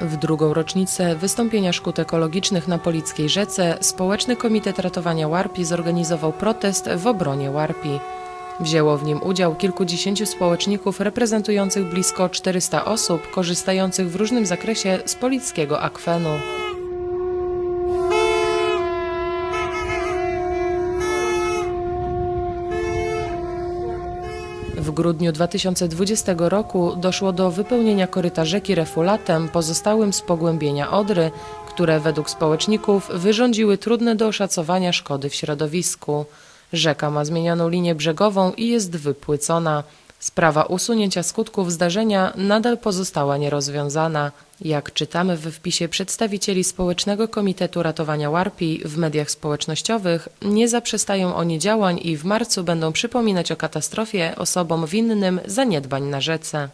W drugą rocznicę wystąpienia szkód ekologicznych na Polickiej Rzece Społeczny Komitet Ratowania Łarpi zorganizował protest w obronie Łarpi. Wzięło w nim udział kilkudziesięciu społeczników reprezentujących blisko 400 osób korzystających w różnym zakresie z polickiego akwenu. W grudniu 2020 roku doszło do wypełnienia koryta rzeki refulatem pozostałym z pogłębienia Odry, które według społeczników wyrządziły trudne do oszacowania szkody w środowisku. Rzeka ma zmienioną linię brzegową i jest wypłycona. Sprawa usunięcia skutków zdarzenia nadal pozostała nierozwiązana. Jak czytamy we wpisie przedstawicieli Społecznego Komitetu Ratowania Łarpi w mediach społecznościowych, nie zaprzestają oni działań i w marcu będą przypominać o katastrofie osobom winnym zaniedbań na rzece.